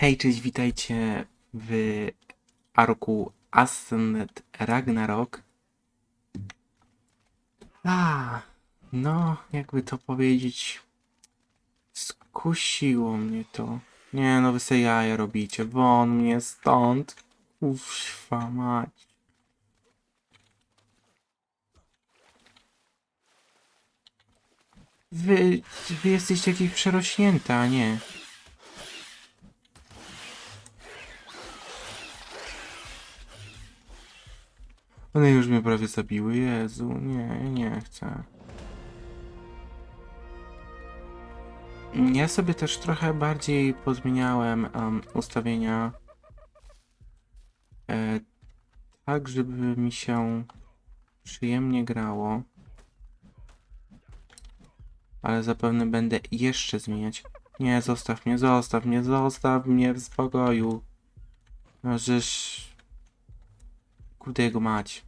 Hej, cześć, witajcie w arku Ascended Ragnarok. A, no, jakby to powiedzieć, skusiło mnie to. Nie, no wy se jaja robicie, won mnie stąd. Uffwa mać. Wy, wy jesteście jakieś przerośnięte, a nie. One już mnie prawie zabiły. Jezu, nie, nie chcę. Ja sobie też trochę bardziej pozmieniałem em, ustawienia. E, tak, żeby mi się przyjemnie grało. Ale zapewne będę jeszcze zmieniać. Nie, zostaw mnie, zostaw mnie, zostaw mnie w spokoju. No, żeż... Kurde jego mać.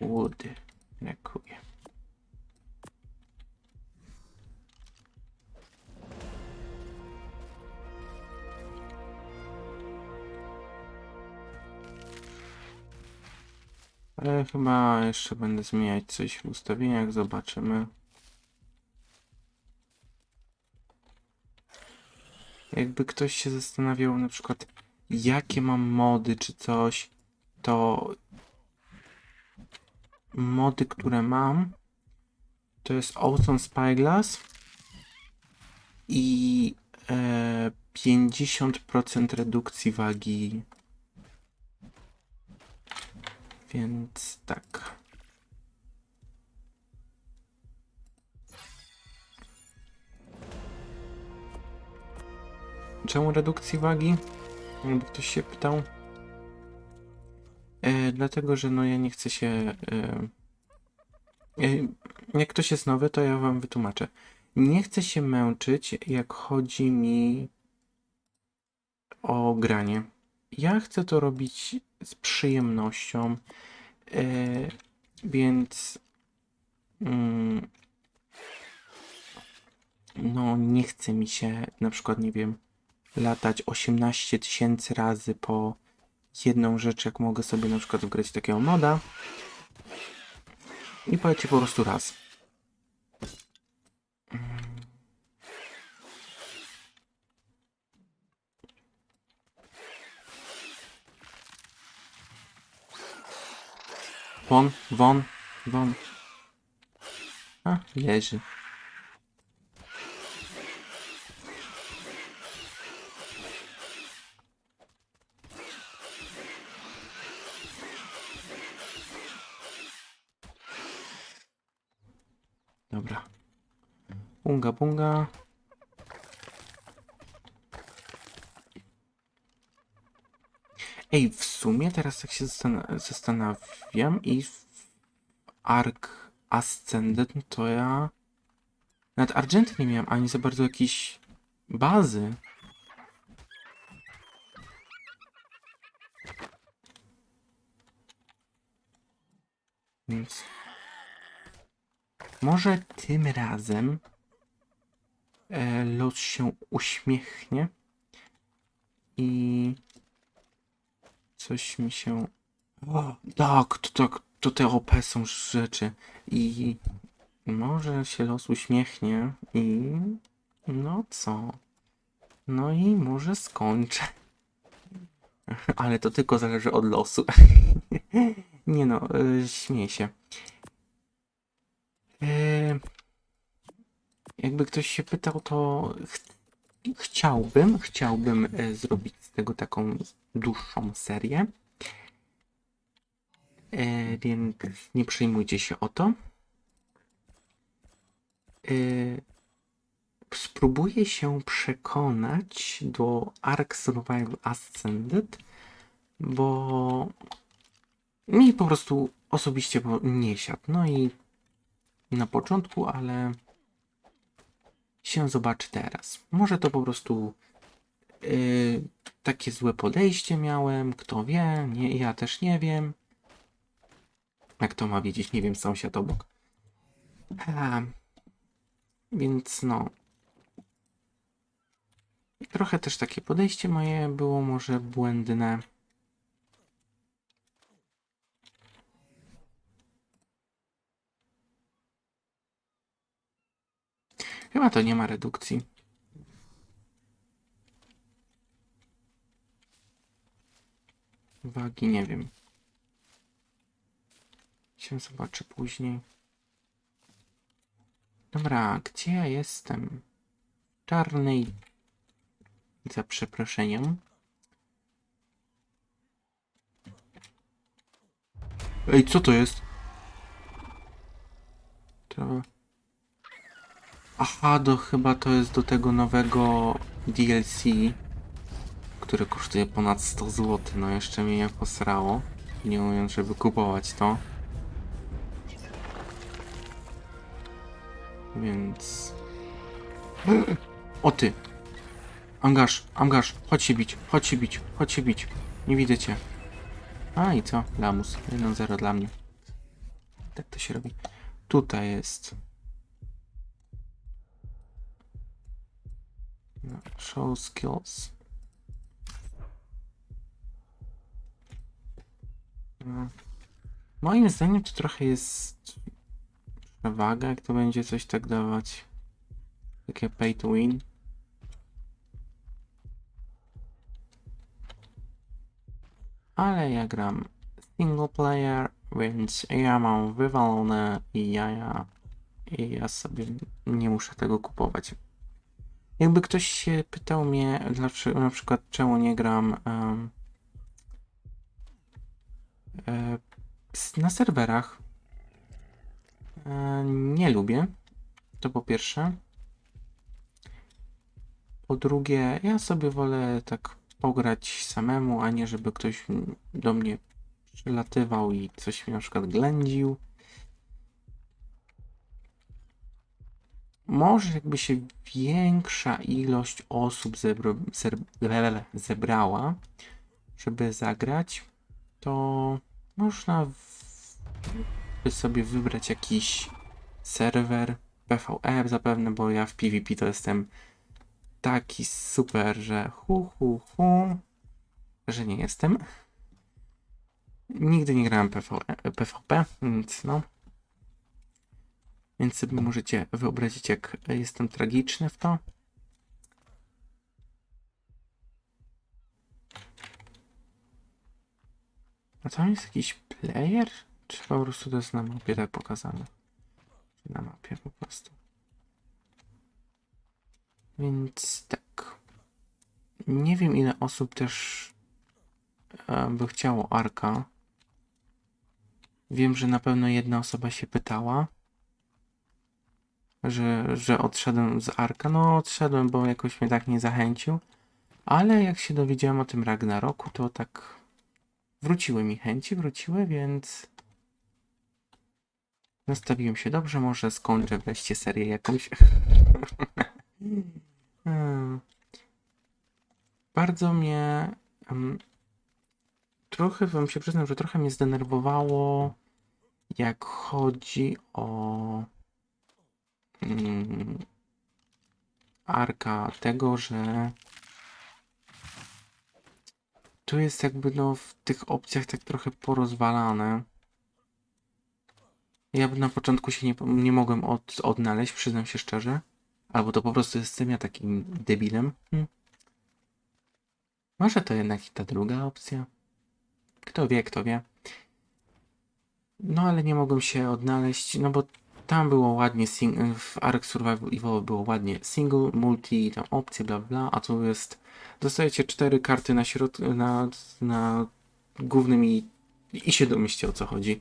Wood. Brakuje. Ale chyba jeszcze będę zmieniać coś w ustawieniach, zobaczymy. Jakby ktoś się zastanawiał na przykład jakie mam mody czy coś, to mody, które mam to jest Ozone Spyglass i e, 50% redukcji wagi więc tak. Czemu redukcji wagi? Jakby ktoś się pytał. E, dlatego, że no ja nie chcę się. E, jak ktoś jest nowy, to ja wam wytłumaczę. Nie chcę się męczyć, jak chodzi mi o granie. Ja chcę to robić z przyjemnością, e, więc mm, no nie chce mi się na przykład, nie wiem, latać 18 tysięcy razy po jedną rzecz, jak mogę sobie na przykład wgrać takiego moda i poleci po prostu raz. Won, won, won. A, leży. Dobra. Bunga, bunga. Ej, w sumie teraz tak się zastan- zastanawiam i Ark Ascendant to ja nawet Argenty nie miałem ani za bardzo jakiejś bazy. Więc może tym razem e, los się uśmiechnie i coś mi się. O, tak, to, tak, to te OP są rzeczy. I może się los uśmiechnie i. No co? No i może skończę. Ale to tylko zależy od losu. Nie no, yy, śmieję się. Yy, jakby ktoś się pytał, to ch chciałbym, chciałbym e, zrobić z tego taką dłuższą serię. E, więc nie przejmujcie się o to. E, spróbuję się przekonać do Ark Survival Ascended, bo mi po prostu osobiście nie siadł. No i na początku, ale się zobaczy teraz. Może to po prostu yy, takie złe podejście miałem, kto wie, nie, ja też nie wiem. Jak to ma wiedzieć, nie wiem, sąsiad obok. A, więc no. Trochę też takie podejście moje było może błędne. Chyba to nie ma redukcji. Wagi nie wiem. Się zobaczę później. Dobra, gdzie ja jestem? Czarnej. Za przeproszeniem. Ej, co to jest? To... Aha, do, chyba to jest do tego nowego DLC, które kosztuje ponad 100 zł. No jeszcze mnie nie posrało, nie mówiąc, żeby kupować to. Więc... O ty! Angaż, angaż, chodź się bić, chodź się bić, chodź się bić. Nie widzę cię. A i co? Lamus. 1-0 dla mnie. Tak to się robi. Tutaj jest. Show skills. No. Moim zdaniem to trochę jest przewaga, jak to będzie coś tak dawać. Takie pay to win. Ale ja gram single player, więc ja mam wywalone i ja, ja, i ja sobie nie muszę tego kupować. Jakby ktoś się pytał mnie, dlaczego, na przykład, czemu nie gram s- na serwerach, e, nie lubię. To po pierwsze. Po drugie, ja sobie wolę tak pograć samemu, a nie żeby ktoś do mnie przylatywał i coś mi na przykład ględził. Może jakby się większa ilość osób zebrała, żeby zagrać, to można w, sobie wybrać jakiś serwer PvE zapewne, bo ja w PvP to jestem taki super, że hu hu hu, że nie jestem. Nigdy nie grałem PvE, PvP, więc no. Więc sobie możecie wyobrazić, jak jestem tragiczny w to. A tam jest jakiś player? Czy po prostu to jest na mapie tak pokazane? Na mapie po prostu. Więc tak. Nie wiem ile osób też e, by chciało Arka. Wiem, że na pewno jedna osoba się pytała że, że odszedłem z Arka. No, odszedłem, bo jakoś mnie tak nie zachęcił. Ale jak się dowiedziałem o tym Ragnaroku, to tak wróciły mi chęci, wróciły, więc nastawiłem się dobrze. Może skończę wreszcie serię jakąś. Hmm. Bardzo mnie. trochę wam się przyznam, że trochę mnie zdenerwowało, jak chodzi o mm, arka tego, że tu jest jakby no w tych opcjach tak trochę porozwalane. Ja na początku się nie, nie mogłem od, odnaleźć, przyznam się szczerze. Albo to po prostu jestem ja takim debilem. Hm. Może to jednak ta druga opcja? Kto wie, kto wie. No ale nie mogłem się odnaleźć, no bo tam było ładnie, sing- w Ark Survival było ładnie single, multi, tam opcje, bla bla, a tu jest, dostajecie cztery karty na środku, na, na głównym i, i się domyślcie o co chodzi.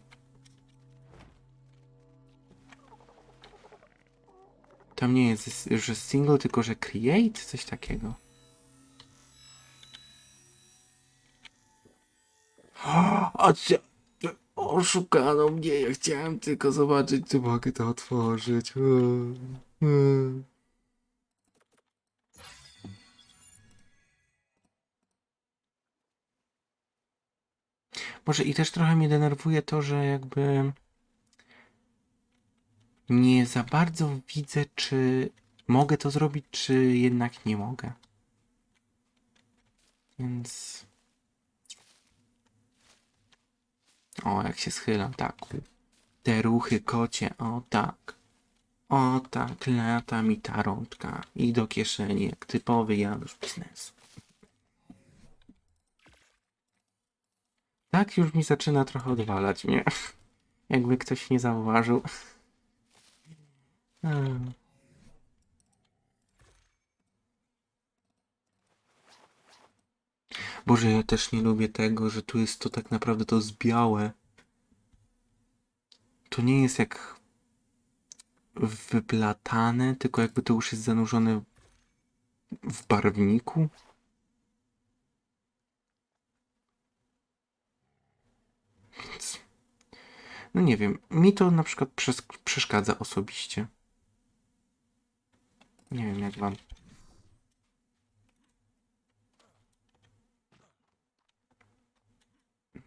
Tam nie jest, że single, tylko że create, coś takiego. A czy oszukano mnie, ja chciałem tylko zobaczyć, czy mogę to otworzyć. Hm, hm. Może i też trochę mnie denerwuje to, że jakby nie za bardzo widzę, czy mogę to zrobić, czy jednak nie mogę. Więc. O, jak się schylam, tak. Te ruchy kocie, o tak. O tak, lata mi ta rączka i do kieszeni, jak typowy Janusz biznesu. Tak już mi zaczyna trochę odwalać mnie. Jakby ktoś nie zauważył. Hmm. Boże, ja też nie lubię tego, że tu jest to tak naprawdę to zbiałe. To nie jest jak wyplatane, tylko jakby to już jest zanurzone w barwniku. No nie wiem, mi to na przykład przes- przeszkadza osobiście. Nie wiem jak wam.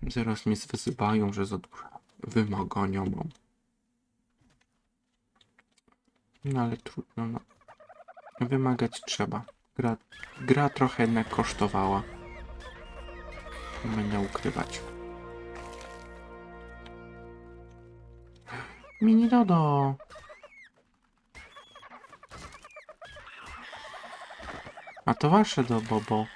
Zaraz mnie wyzywają, że za duże wymagania mam. No ale trudno, no. Wymagać trzeba. Gra, gra trochę jednak kosztowała. Będę ukrywać. Mini Dodo! A to wasze do Bobo.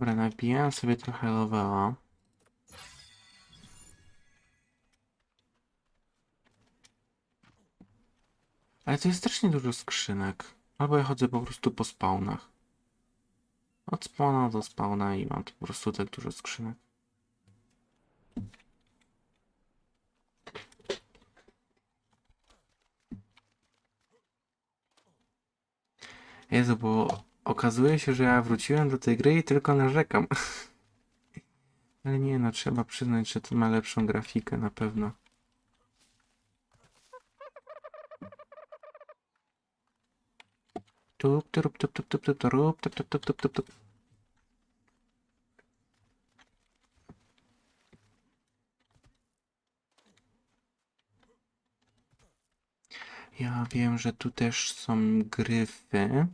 Dobra, nabijałem sobie trochę levela. Ale to jest strasznie dużo skrzynek. Albo ja chodzę po prostu po spawnach. Od spawna do spawna i mam tu po prostu tak dużo skrzynek. Jezu, bo okazuje się, że ja wróciłem do tej gry i tylko narzekam. Ale nie no, trzeba przyznać, że to ma lepszą grafikę na pewno. Tup, tup, tup, tup, tup, tup, tup, tup, tup, tup, tup, tup. Ja wiem, że tu też są gryfy.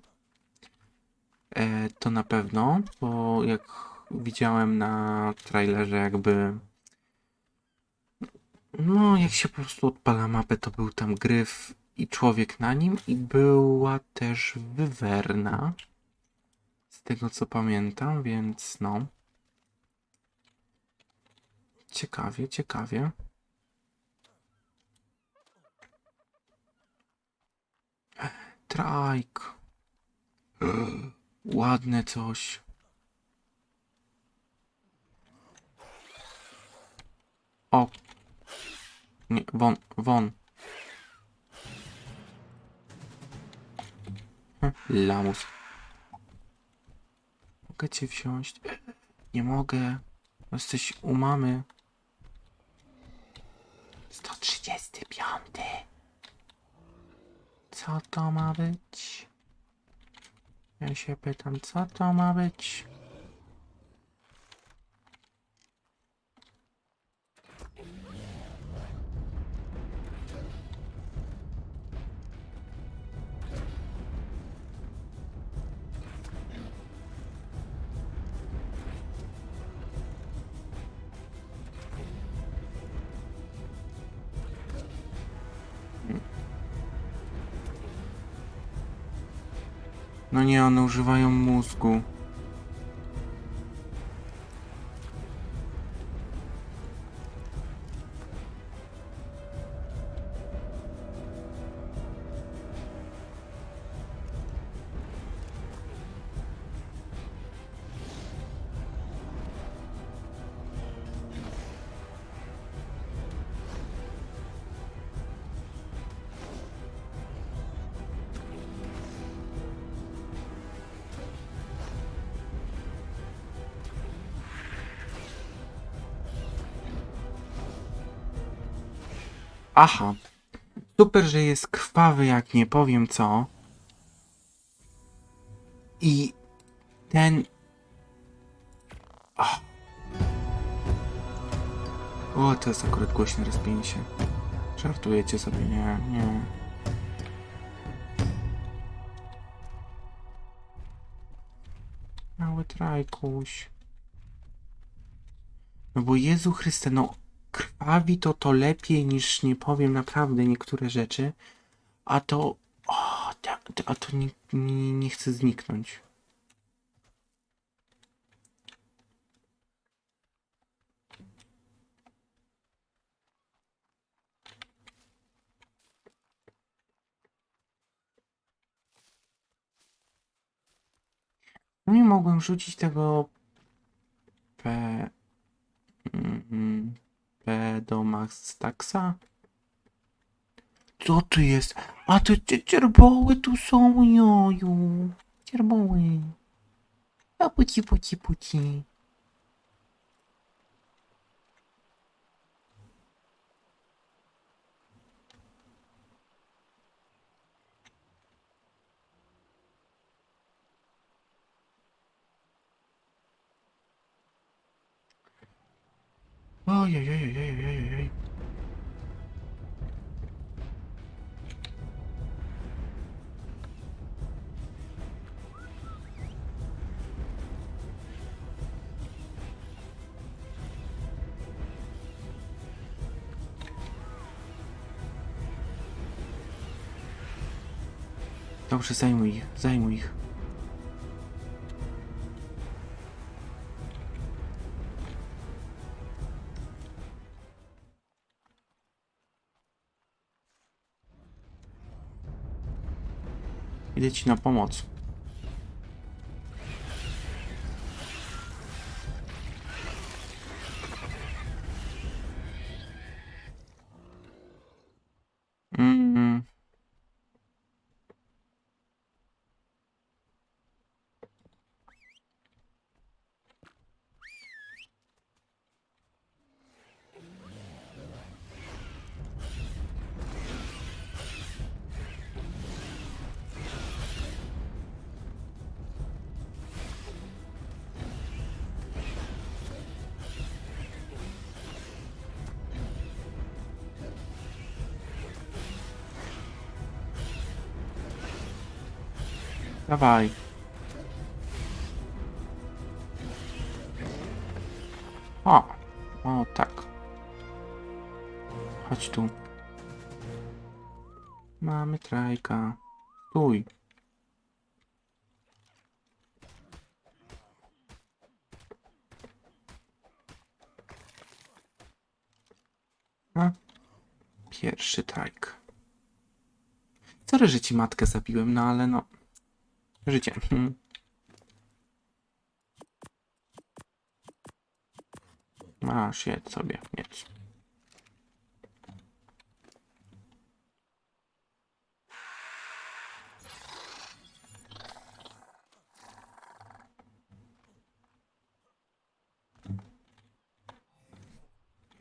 E, to na pewno, bo jak widziałem na trailerze jakby no jak się po prostu odpala mapę, to był tam gryf i człowiek na nim i była też wywerna z tego co pamiętam, więc no ciekawie, ciekawie. Trajk. Ładne coś. O. Nie, won, won. Lamus. Mogę cię wziąć? Nie mogę. Jesteś u mamy. 135. Co to ma być? Ja się pytam, co to ma być? One używają mózgu. Aha. Super, że jest krwawy, jak nie powiem co. I ten. O, to jest akurat głośne rozpięcie. Żartujecie sobie, nie, nie. Mały trajkuś. No bo Jezu Chryste, no krwawi to to lepiej niż nie powiem naprawdę niektóre rzeczy, a to, o, a to nie, nie, nie chce zniknąć. Nie mogłem rzucić tego P... mm, Do Max Taxa? Co tu jest? A to cie- cierboły tu są, joju. Cierboły. A puci, puci, puci. Ojej, Dobrze, zajmuj ich, zajmuj ich. Idę ci na pomoc. Dawaj. O, o tak. Chodź tu. Mamy trajka. Stój. A? Pierwszy trajk. Sorry, że ci matkę zabiłem, no ale no. Życie. Hmm. Masz, jedz sobie, jedz.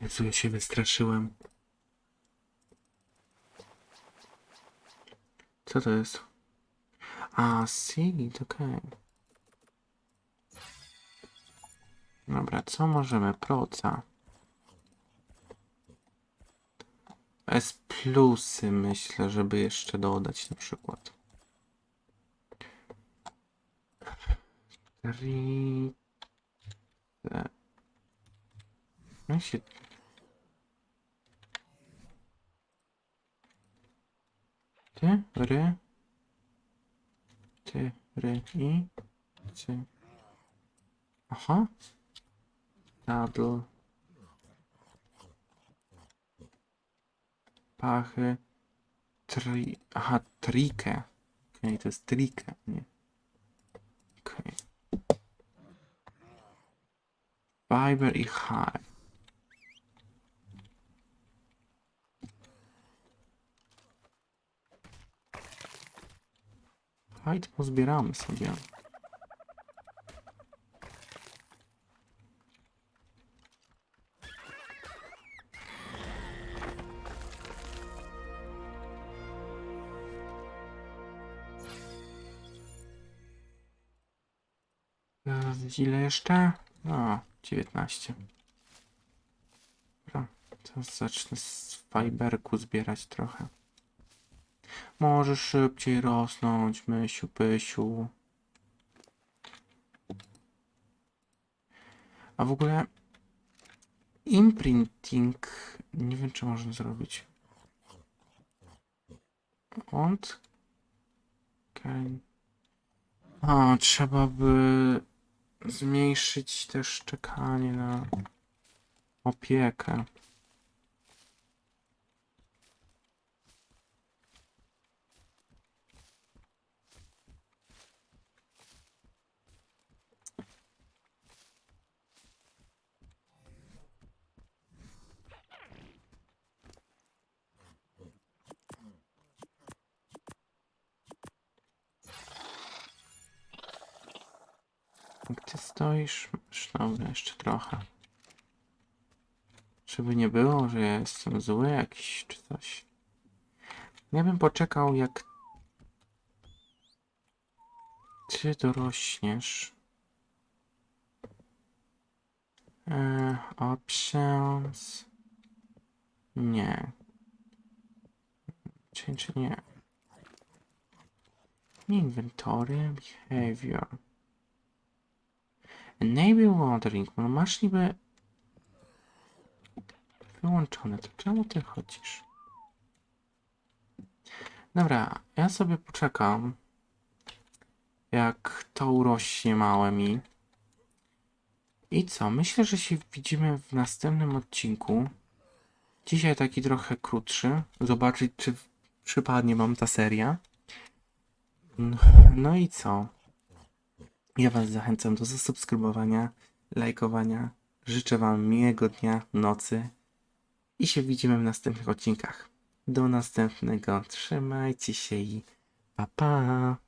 Jezu, ja się wystraszyłem. Co to jest? A, seed, okej. Dobra, co możemy? Proca. S plusy myślę, żeby jeszcze dodać na przykład. Te- No się... Ty, ry... Ty, ry, i... Ty... Aha. Dadl. Pachy. Tri... Aha, trikę. Okej, to jest trikę, nie? Okej. Fiber i. Hajt pozbieramy sobie. Zaraz ile jeszcze? No, 19. Dobra, to zacznę z fiberku zbierać trochę. Możesz szybciej rosnąć, mysiu, pysiu. A w ogóle imprinting nie wiem, czy można zrobić. Ont. Okej. A, trzeba by zmniejszyć też czekanie na opiekę. Jak ty stoisz? Dobra, jeszcze trochę. Żeby nie było, że ja jestem zły jakiś czy coś. Ja bym poczekał, jak ty dorośniesz. E, options. Nie. Czy, czy nie? Inventory, behavior. Enable watering. No masz niby wyłączone. To czemu ty chodzisz? Dobra, ja sobie poczekam. Jak to urośnie małe mi. I co? Myślę, że się widzimy w następnym odcinku. Dzisiaj taki trochę krótszy. Zobaczyć, czy przypadnie mam ta seria. No i co? Ja Was zachęcam do zasubskrybowania, lajkowania. Życzę Wam miłego dnia, nocy i się widzimy w następnych odcinkach. Do następnego. Trzymajcie się i pa pa!